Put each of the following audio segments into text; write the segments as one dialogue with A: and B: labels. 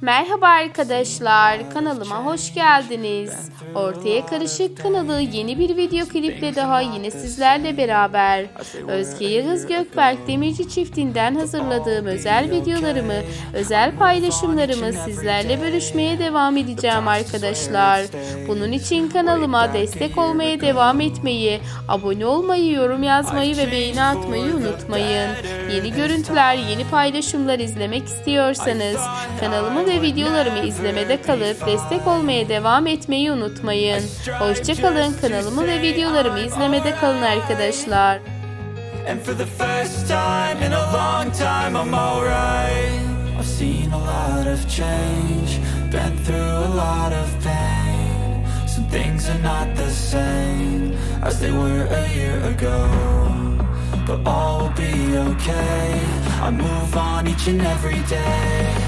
A: Merhaba arkadaşlar, kanalıma hoş geldiniz. Ortaya Karışık kanalı yeni bir video kliple daha yine sizlerle beraber. Özge Yağız Gökberk Demirci çiftinden hazırladığım özel videolarımı, özel paylaşımlarımı sizlerle bölüşmeye devam edeceğim arkadaşlar. Bunun için kanalıma destek olmaya devam etmeyi, abone olmayı, yorum yazmayı ve beğeni atmayı unutmayın. Yeni görüntüler, yeni paylaşımlar izlemek istiyorsanız kanalımı ve videolarımı izlemede kalıp destek olmaya devam etmeyi unutmayın. Hoşçakalın kanalımı ve videolarımı izlemede kalın arkadaşlar.
B: And for the first time in a long time, I'm alright. I've seen a lot of change, been through a lot of pain. Some things are not the same as they were a year ago. But all will be okay. I move on each and every day.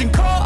B: And call